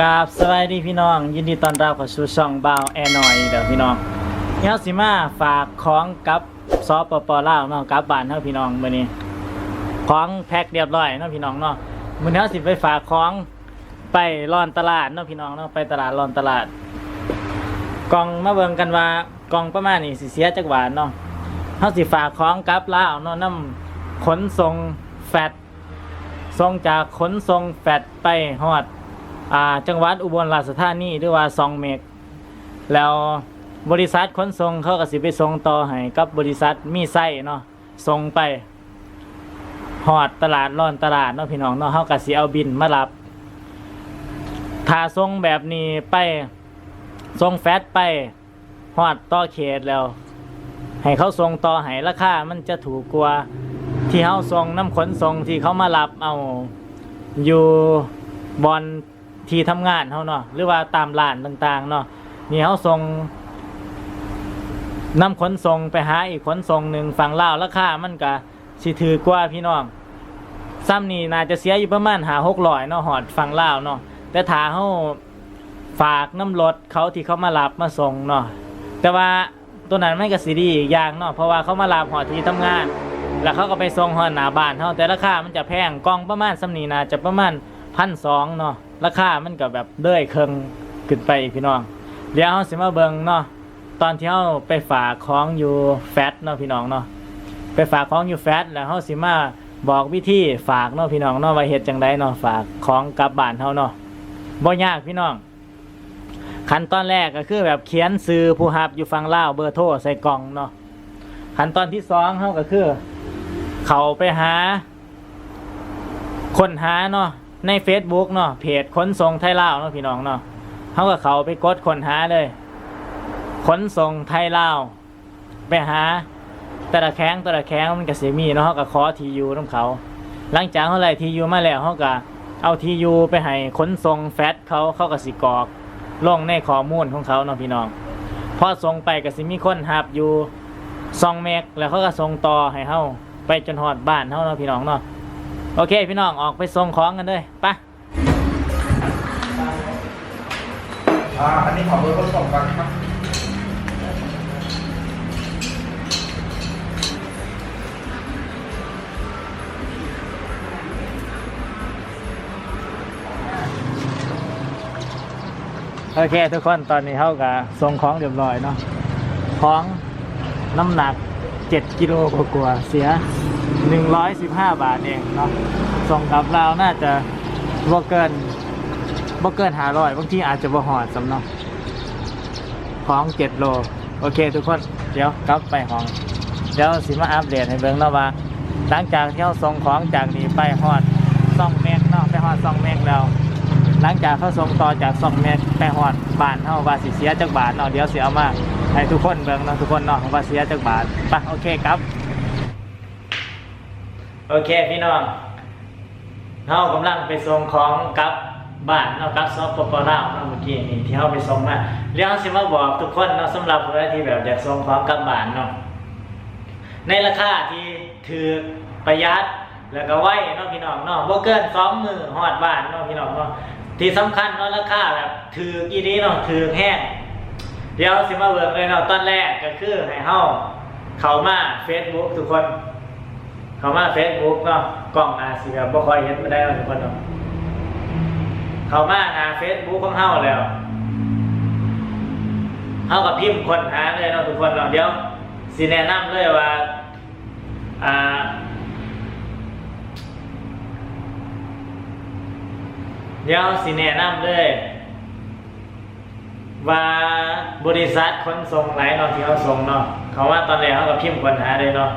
กราบสวัสดีพี่น้อง ยินดีต้อนรับเข้าสู่ช่องบ่าวแอร์หน่อยเด้อพี่น้องเฮาสิมาฝากของกับสปปลาวเนาะกลับบ้านเฮาพี่น้องมื้อนี้ของแพ็คเรียบร้อยเนาะพี่น้องเนาะมื้อนี้เฮาสิไปฝากของไปร่อนตลาดเนาะพี่น้องเนาะไปตลาดร่อนตลาดกล่องมาเบิ่งกันว่ากล่องประมาณนี้สิเสียจักบาทเนาะเฮาสิฝากของกับลาวเนาะนํขนส่งแฟตส่งจากขนส่งแฟตไปฮอด อ่าจังหวัดอุบลราชธานีหรือว่าซองเมกแล้วบริษัทขนส่งเขาก็สิไปส่งต่อให้กับบริษัทมีไส้เนาะส่งไปหอดตลาดร่อนตลาดเนาะพี่น้องเนาะเขาก็สิเอาบินมารับถ้าส่งแบบนี้ไปส่งแฟตไปหอดต่อเขตแล้ว ให้เขาส่งต่อให้ราคามันจะถูกกว่าที่เขาส่งน้ำขนส่งที่เขามารับเอาอยู่บอน ที่ทำงานเขาเนาะหรือว่าตามร้านต่าง ๆ เนาะนี่เขาส่งนำขนส่งไปหาอีกขนส่งหนึ่งฝั่งลาวราคามันก็สิถือกว่าพี่น้องซ้ำนี่น่าจะเสียอยู่ประมาณหาหกร้อยเนาะหอดฝั่งลาวเนาะแต่ถ้าเขาฝากน้ำรถเขาที่เขามารับมาส่งเนาะแต่ว่าตัวนั้นไม่กระสีดีอีกอย่างเนาะเพราะว่าเขามารับหอดที่ทำงาน แล้วเขาก็ไปส่งหอดหน้าบ้านเขาแต่ราคามันจะแพงกล่องประมาณซ้ำนี่น่าจะประมาณ พันสองเนาะราคามันก็แบบเด้ยเคิงขึ้นไปอีกพี่น้องเดี๋ยวเราสิมาเบิงเนาะตอนที่เราไปฝากของอยู่แฟตเนาะพี่น้องเนาะไปฝากของอยู่แฟตแล้วเราสิมาบอกวิธีฝากเนาะพี่น้องเนาะว่าเฮ็ดจังไดเนาะฝากของกลับบ้านเฮาเนาะบ่ยากพี่น้องขั้นตอนแรกก็คือแบบเขียนซื้อผู้รับอยู่ฝั่งลาเบอร์โทรใส่กล่องเนาะขั้นตอนที่สองเฮาก็คือ เขาไปหา คนหาเนาะ ใน Facebook เนาะเพจขนส่งไทยลาวเนาะพี่น้องเนาะเขาก็เขาไปกดค้นหาเลยขนส่งไทยลาวไปหาแต่ละแข้งแต่ละแข้งมันก็เสิมีเนาะเขาก็ขอทียูน้ำเขา หลังจากเขาไล่ทียูมาแล้วเขาก็เอาทียูไปให้ขนส่งแฟตเขาเขาก็สิกรอกลงในข้อมูลของเขาเนาะพี่น้องพอส่งไปก็สิมีคนหับอยู่ซองเมกแล้วเขาก็ส่งต่อให้เขาไปจนหอดบ้านเขาเนาะพี่น้องเนาะ โอเค พี่น้องออกไปส่งของกันเลยไปอ่าอันนี้ขอเบอร์คนส่งก่อนครับ โอเค ทุกคนตอนนี้เขากับส่งของเรียบร้อยเนาะของน้ำหนัก 7 กิโลกว่าๆเสีย 115 บาทเองเนาะส่งกลับเราวน่าจะบ่เกินบ่เกินหาร้อยบางทีอาจจะบ่หอดสำเนาของ7โล โอเคทุกคน เดี๋ยวกลับไปห้อง เดี๋ยวสิมาอัปเดตให้เบิ่งเนาะว่า หลังจากที่เราส่งของจากนี้ไปฮอดซ่องเมกเนาะไปฮอดซ่องเมกแล้ว หลังจากเขาส่งต่อจากซ่องเมกไปฮอดบานเฮาว่าสิเสียจักบาทเนาะเดี๋ยวเสิเอามาให้ทุกคนเบิ่งเนาะทุกคนเนาะว่าเสียจักบาทไปโอเคครับ โอเคพี่น้องเฮากำลังไปส่งของกลับบ้านเนาะกลับซอฟต์ปลาวเนาะเมื่อกี้นี่ที่เฮาไปส่งมาเดี๋ยวเราสิมาบอกทุกคนเนาะสำหรับผู้ใดที่แบบอยากส่งของกลับบ้านเนาะในราคาที่ถือประหยัดแล้วก็ไว้เนาะพี่น้องเนาะบ่เกินสองมือหอดบ้านเนาะพี่น้องเนาะที่สำคัญเนาะราคาแบบถือกี่นี้เนาะถือแห้งเดี๋ยวสิมาเบิ่งเลยเนาะตอนแรกก็คือให้เฮาเข้ามา Facebook ทุกคน เขามา Facebook เนาะกล้องอาจสิแบบบ่ค่อยเห็นบ่ได้เนาะทุกคนเนาะเขามาหา Facebook ของเฮาแล้วเฮาก็พิมพ์คนหาเลยเนาะทุกคนเนาะเดี๋ยวสิแนะนำเลยว่าอ่าเดี๋ยวสิแนะนำเลยว่าบริษัทขนส่งไหนเนาะที่เขาส่งเนาะเขาว่าตอนแรกเขาก็พิมพ์ปัญหาเลยเนาะ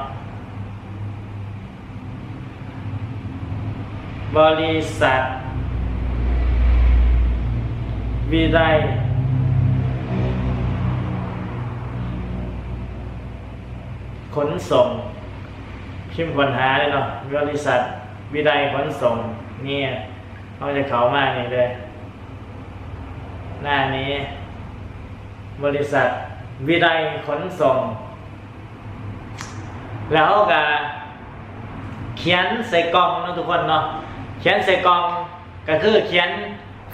บริษัท วิไลขนส่ง พิมพ์ปัญหาเลยเนาะบริษัท วิไลขนส่ง เนี่ยเขาจะเขามากนี่เลย หน้านี้ บริษัท วิไลขนส่ง แล้วก็เขียนใส่กล่องนะทุกคนเนาะ เขียนใส่กล่องก็คือเขียน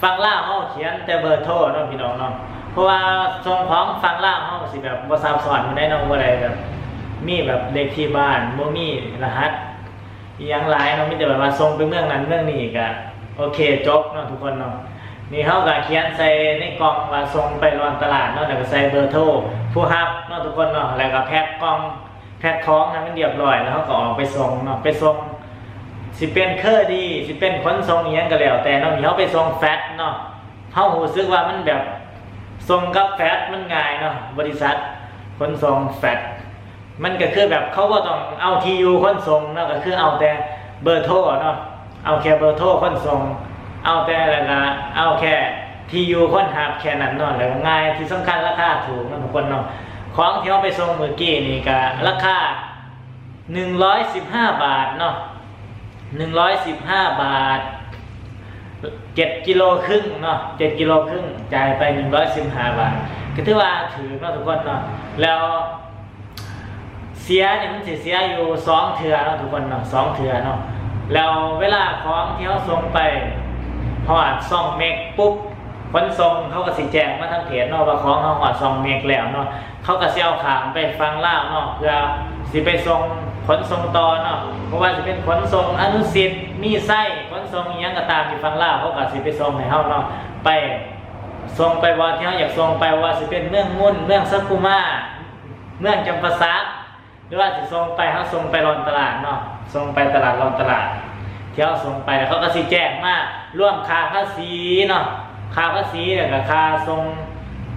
ฟังล่าเขาเขียนแต่เบอร์โทรเนาะพี่น้องเนาะเพราะว่าทรงของฟังล่าเขาสิแบบบ่ซับซ้อนมันได้น้องบ่ได้แบบมีแบบเลขที่บ้านบ่มีรหัสอีหยังหลายเนาะมีแต่แบบว่าส่งไปเมืองนั้นเมืองนี้ก็โอเคจบเนาะทุกคนเนาะนี่เฮาก็เขียนใส่ในกล่องว่าส่งไปรอนตลาดเนาะแล้วก็ใส่เบอร์โทรผู้รับเนาะทุกคนเนาะแล้วก็แพ็คกล่องแพ็คของให้มันเรียบร้อยแล้วเฮาก็ออกไปส่งเนาะไปส่ง สิเป็นเคอร์ดี สิเป็นขนส่งเอีหยังก็แล้ว แต่เนาะมีเขาไปส่งแฟตเนาะเขาหูซึกว่ามันแบบส่งกับแฟตมันง่ายเนาะบริษัทขนส่งแฟตมันก็คือแบบเขาก็ต้องเอาทียูขนส่งเนาะก็คือเอาแต่เบอร์โทรเนาะเอาแค่เบอร์โทรขนส่งเอาแต่แล้วก็เอาแค่ทียูคนหับแค่นั้นเนาะแล้วก็ง่ายที่สำคัญราคาถูกนะทุกคนเนาะของที่เขาไปส่งเมื่อกี้นี่ก็ราคา115บาทเนาะ หนึ่งร้อยสิบห้าบาทเจ็ดกิโลครึ่งเนาะเจ็ดกิโลครึ่งจ่ายไปหนึ่งร้อยสิบห้าบาท ก็ถือว่าถือเนาะทุกคนเนาะแล้วเสียเนี่ยมันเสียอยู่สองเถื่อเนาะทุกคนเนาะสองเถื่อเนาะแล้วเวลาของที่เขาส่งไปหอดซองเมกปุ๊บขนส่งเขาก็สิแจงมาทางเพจเนาะว่าของเขาหอดซองเมกแล้วเนาะเขาก็สิเอาขามไปฟังล่าเนาะเพื่อสิไปส่ง ขนส่งต่อเนาะเพราะว่าสิเป็นขนส่งอนุสิทธิ์มีไส้ขนส่งอิหยังก็ตามที่ฟังล่าเขาก็สิไปส่งให้เฮาเนาะไปส่งไปว่าที่เขาอยากส่งไปว่าสิเป็นเมืองมุ่นเมืองสักุมาเมืองจำปาสักหรือว่าสิส่งไปเขาส่งไปรอนตลาดเนาะส่งไปตลาดรอนตลาดที่เขาส่งไปแล้วเขาก็สิแจ้งมาร่วมค่าภาษีเนาะค่าภาษีแล้วก็ค่าส่ง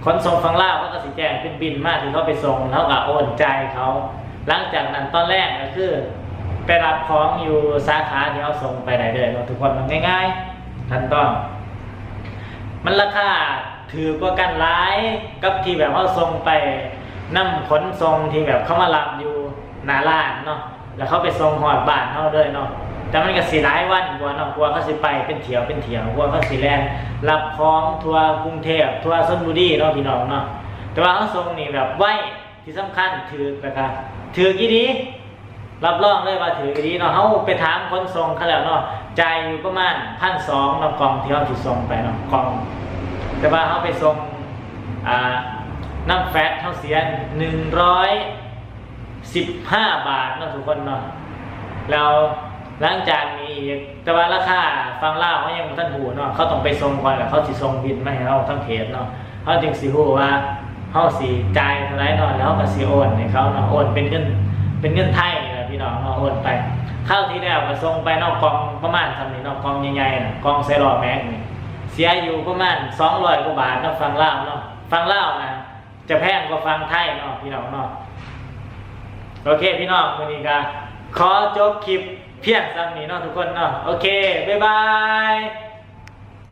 ขนส่งฟังล่าเขาก็สิแจ้งเป็นบินมาที่เขาไปส่งแล้วก็โอนใจเขา หลังจากนั้นตอนแรกก็คือ ไปรับของอยู่สาขาที่เขาส่งไปไหนเลยเนาะทุกคนมันง่ายๆขั้นต้อนมันราคาถือกว่ากันหลายกับที่แบบเขาส่งไปนำขนส่งที่แบบเขามารับอยู่หนาร้านเนาะแล้วเขาไปส่งหอดบ้านเขาเลยเนาะแต่มันก็สีหลายวันกว่าเนาะกลัวเขาสิไปเป็นเถียวเป็นเถียวกลัวเขาสิแลนรับของทัวร์กรุงเทพทัวร์ชลบุรีเนาะพี่น้องเนาะแต่ว่าเขาส่งนี่แบบไวที่สำคัญถือนะครับ ถือกี่ดีรับรองเลยว่าถือกี่ดีเนาะเขาไปถามคนส่งเขาแล้วเนาะจ่ายอยู่ประมาณพันสองเนาะกล่องที่เขาถูส่งไปเนาะกล่อง แต่ว่าเขาไปส่งอ่าน้ำแฟตเขาเสียหนึ่งร้อยสิบห้าบาทเนาะทุกคนเนาะแล้วหลังจากนี้อีกแต่ว่าราคาฟังเล่าเขายังท่านหูเนาะเขาต้องไปส่งก่อนแล้วเขาสิส่งบินมาให้เราทั้งเพจเนาะเขาจึงสิหูว่า เขาสิจ่ายเท่าไหรนแล้วก็สิโอนให้เขาเนาะโอนเป็นเงินเป็นเงินไทยนะพี่น้องเอาโอนไปเข้าวที่แล้วก็ส่งไปนอกกองประมาณทำนี่นอกกองใหญ่ๆนะกองไซรอแม็กนี่เสียอยู่ประมาณสองร้อยกว่าบาทนะฟังเล่าเนาะฟังเล่านะจะแพงกว่าฟังไทยเนาะพี่น้องเนาะโอเคพี่น้องวันนี้ก็ขอจบคลิปเพียงซ้ำนี้เนาะทุกคนเนาะโอเคบ๊ายบาย